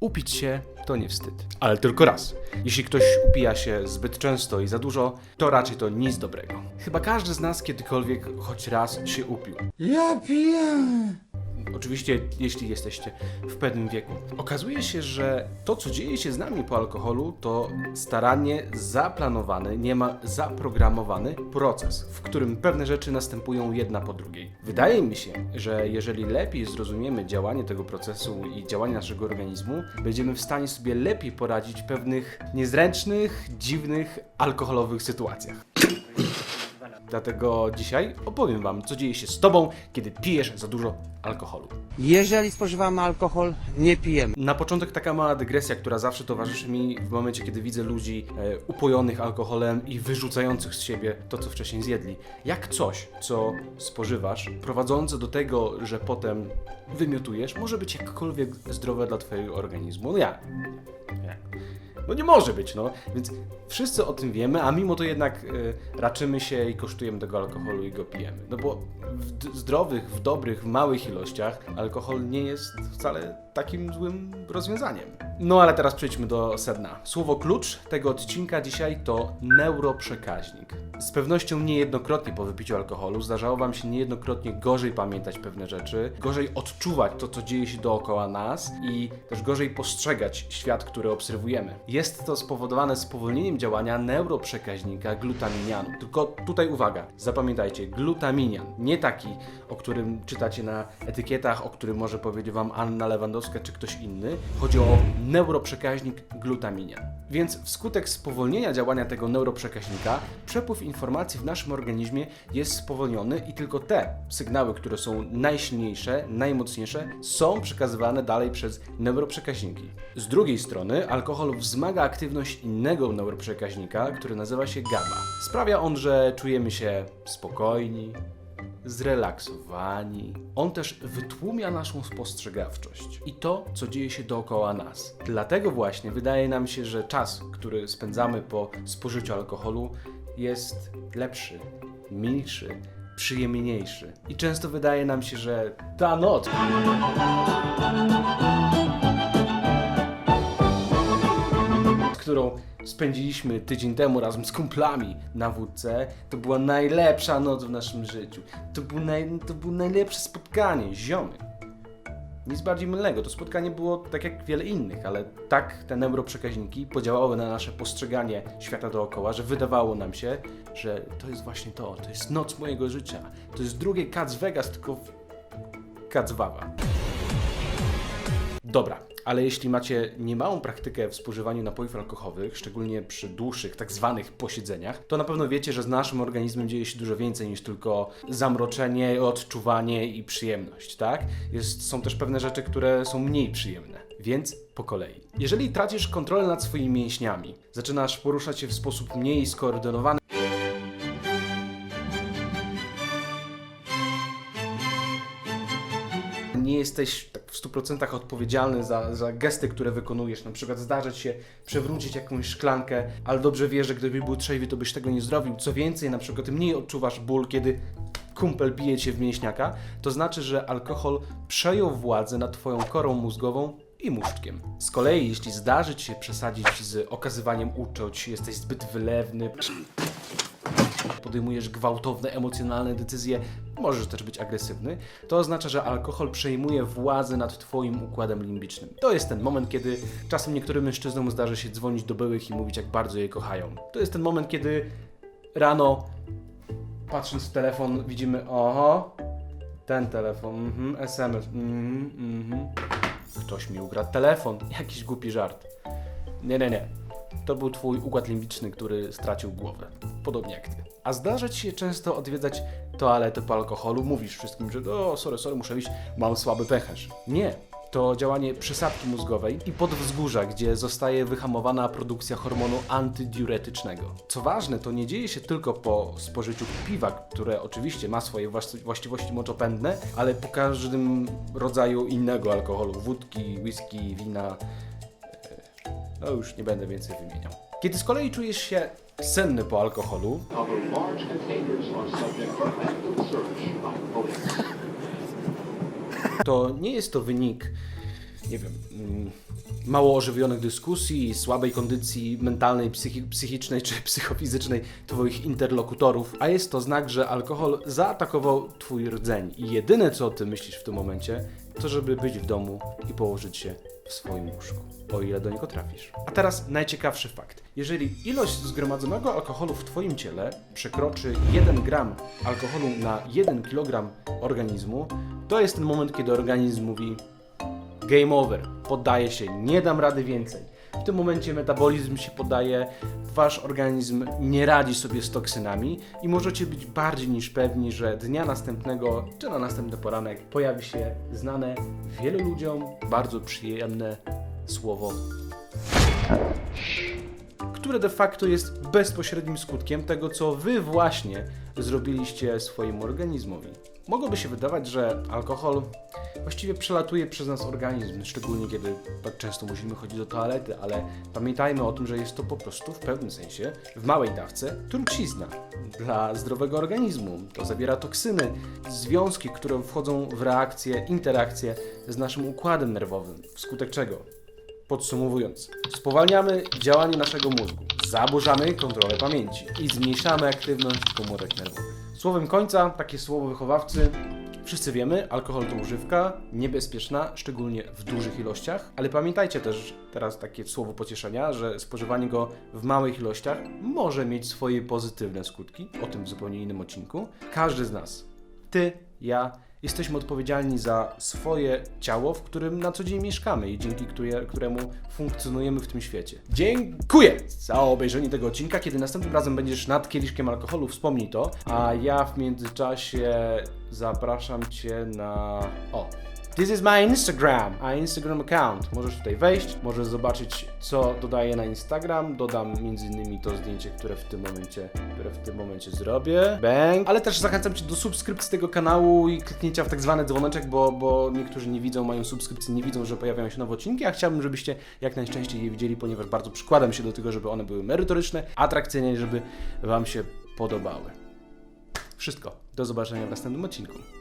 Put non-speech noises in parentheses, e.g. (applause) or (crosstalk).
Upić się to nie wstyd. Ale tylko raz. Jeśli ktoś upija się zbyt często i za dużo, to raczej to nic dobrego. Chyba każdy z nas kiedykolwiek choć raz się upił. Ja piję. Oczywiście, jeśli jesteście w pewnym wieku. Okazuje się, że to, co dzieje się z nami po alkoholu, to starannie zaplanowany, niemal zaprogramowany proces, w którym pewne rzeczy następują jedna po drugiej. Wydaje mi się, że jeżeli lepiej zrozumiemy działanie tego procesu i działanie naszego organizmu, będziemy w stanie sobie lepiej poradzić w pewnych niezręcznych, dziwnych, alkoholowych sytuacjach. Dlatego dzisiaj opowiem Wam, co dzieje się z Tobą, kiedy pijesz za dużo alkoholu. Jeżeli spożywamy alkohol, nie pijemy. Na początek taka mała dygresja, która zawsze towarzyszy mi w momencie, kiedy widzę ludzi e, upojonych alkoholem i wyrzucających z siebie to, co wcześniej zjedli. Jak coś, co spożywasz, prowadzące do tego, że potem wymiotujesz, może być jakkolwiek zdrowe dla Twojego organizmu. No jak? Jak? No nie może być, no. Więc wszyscy o tym wiemy, a mimo to jednak e, raczymy się i kosztujemy tego alkoholu i go pijemy. No bo w zdrowych, w dobrych, w małych ilościach alkohol nie jest wcale takim złym rozwiązaniem. No ale teraz przejdźmy do sedna. Słowo klucz tego odcinka dzisiaj to neuroprzekaźnik. Z pewnością niejednokrotnie po wypiciu alkoholu zdarzało Wam się niejednokrotnie gorzej pamiętać pewne rzeczy, gorzej odczuwać to, co dzieje się dookoła nas i też gorzej postrzegać świat, który obserwujemy. Jest to spowodowane spowolnieniem działania neuroprzekaźnika glutaminianu. Tylko tutaj uwaga, zapamiętajcie, glutaminian, nie taki, o którym czytacie na etykietach, o którym może powiedzieć Wam Anna Lewandowska czy ktoś inny. Chodzi o neuroprzekaźnik glutaminian. Więc wskutek spowolnienia działania tego neuroprzekaźnika, przepływ informacji w naszym organizmie jest spowolniony i tylko te sygnały, które są najsilniejsze, najmocniejsze, są przekazywane dalej przez neuroprzekaźniki. Z drugiej strony, alkohol wzmaga aktywność innego neuroprzekaźnika, który nazywa się GABA. Sprawia on, że czujemy się spokojni, zrelaksowani. On też wytłumia naszą spostrzegawczość i to, co dzieje się dookoła nas. Dlatego właśnie wydaje nam się, że czas, który spędzamy po spożyciu alkoholu, jest lepszy, milszy, przyjemniejszy. I często wydaje nam się, że ta noc, którą spędziliśmy tydzień temu razem z kumplami na wódce, to była najlepsza noc w naszym życiu. To, był naj, to było najlepsze spotkanie, ziomy. Nic bardziej mylnego. To spotkanie było tak jak wiele innych, ale tak te neuroprzekaźniki podziałały na nasze postrzeganie świata dookoła, że wydawało nam się, że to jest właśnie to, to jest noc mojego życia. To jest drugie Cats Vegas, tylko w Cats Wawa. Dobra, ale jeśli macie niemałą praktykę w spożywaniu napojów alkoholowych, szczególnie przy dłuższych, tak zwanych posiedzeniach, to na pewno wiecie, że z naszym organizmem dzieje się dużo więcej niż tylko zamroczenie, odczuwanie i przyjemność, tak? Jest, są też pewne rzeczy, które są mniej przyjemne. Więc po kolei. Jeżeli tracisz kontrolę nad swoimi mięśniami, zaczynasz poruszać się w sposób mniej skoordynowany, jesteś tak w 100% odpowiedzialny za, za gesty, które wykonujesz. Na przykład zdarzać się przewrócić jakąś szklankę, ale dobrze wiesz, że gdyby był trzeźwy, to byś tego nie zrobił. Co więcej, na przykład mniej odczuwasz ból, kiedy kumpel bije cię w mięśniaka, to znaczy, że alkohol przejął władzę nad twoją korą mózgową i muszczkiem. Z kolei, jeśli zdarzy ci się przesadzić z okazywaniem uczuć, jesteś zbyt wylewny, podejmujesz gwałtowne, emocjonalne decyzje, możesz też być agresywny, to oznacza, że alkohol przejmuje władzę nad Twoim układem limbicznym. To jest ten moment, kiedy czasem niektórym mężczyznom zdarzy się dzwonić do byłych i mówić, jak bardzo je kochają. To jest ten moment, kiedy rano, patrząc w telefon, widzimy, oho, ten telefon, mhm, SMS, mhm, mhm. Ktoś mi ukradł telefon, (laughs) jakiś głupi żart. Nie, nie, nie. To był twój układ limbiczny, który stracił głowę. Podobnie jak ty. A zdarza ci się często odwiedzać toaletę po alkoholu, mówisz wszystkim, że o, sorry, sorry, muszę iść, mam słaby pęcherz. Nie. To działanie przysadki mózgowej i podwzgórza, gdzie zostaje wyhamowana produkcja hormonu antydiuretycznego. Co ważne, to nie dzieje się tylko po spożyciu piwa, które oczywiście ma swoje właściwości moczopędne, ale po każdym rodzaju innego alkoholu, wódki, whisky, wina, no już nie będę więcej wymieniał. Kiedy z kolei czujesz się senny po alkoholu, to nie jest to wynik nie wiem, mm, mało ożywionych dyskusji, słabej kondycji mentalnej, psychi- psychicznej czy psychofizycznej Twoich interlokutorów, a jest to znak, że alkohol zaatakował Twój rdzeń. I jedyne co Ty myślisz w tym momencie, to żeby być w domu i położyć się w swoim łóżku, o ile do niego trafisz. A teraz najciekawszy fakt. Jeżeli ilość zgromadzonego alkoholu w Twoim ciele przekroczy 1 gram alkoholu na 1 kg organizmu, to jest ten moment, kiedy organizm mówi game over, poddaję się, nie dam rady więcej. W tym momencie metabolizm się poddaje, wasz organizm nie radzi sobie z toksynami i możecie być bardziej niż pewni, że dnia następnego czy na następny poranek pojawi się znane wielu ludziom bardzo przyjemne słowo które de facto jest bezpośrednim skutkiem tego, co wy właśnie zrobiliście swojemu organizmowi. Mogłoby się wydawać, że alkohol właściwie przelatuje przez nas organizm, szczególnie kiedy tak często musimy chodzić do toalety, ale pamiętajmy o tym, że jest to po prostu w pewnym sensie, w małej dawce, trucizna dla zdrowego organizmu. To zawiera toksyny, związki, które wchodzą w reakcję, interakcję z naszym układem nerwowym, wskutek czego Podsumowując, spowalniamy działanie naszego mózgu, zaburzamy kontrolę pamięci i zmniejszamy aktywność komórek nerwowych. Słowem końca, takie słowo wychowawcy, wszyscy wiemy, alkohol to używka, niebezpieczna, szczególnie w dużych ilościach, ale pamiętajcie też, teraz takie słowo pocieszenia, że spożywanie go w małych ilościach może mieć swoje pozytywne skutki, o tym w zupełnie innym odcinku. Każdy z nas, ty, ja, jesteśmy odpowiedzialni za swoje ciało, w którym na co dzień mieszkamy i dzięki które, któremu funkcjonujemy w tym świecie. Dziękuję za obejrzenie tego odcinka. Kiedy następnym razem będziesz nad kieliszkiem alkoholu, wspomnij to, a ja w międzyczasie zapraszam Cię na... O, This is my Instagram, a Instagram account. Możesz tutaj wejść, możesz zobaczyć, co dodaję na Instagram. Dodam m.in. to zdjęcie, które w tym momencie, które w tym momencie zrobię. Bang! Ale też zachęcam Cię do subskrypcji tego kanału i kliknięcia w tak zwany dzwoneczek, bo, bo niektórzy nie widzą, mają subskrypcję, nie widzą, że pojawiają się nowe odcinki, a chciałbym, żebyście jak najczęściej je widzieli, ponieważ bardzo przykładam się do tego, żeby one były merytoryczne, atrakcyjne żeby Wam się podobały. Wszystko. Do zobaczenia w następnym odcinku.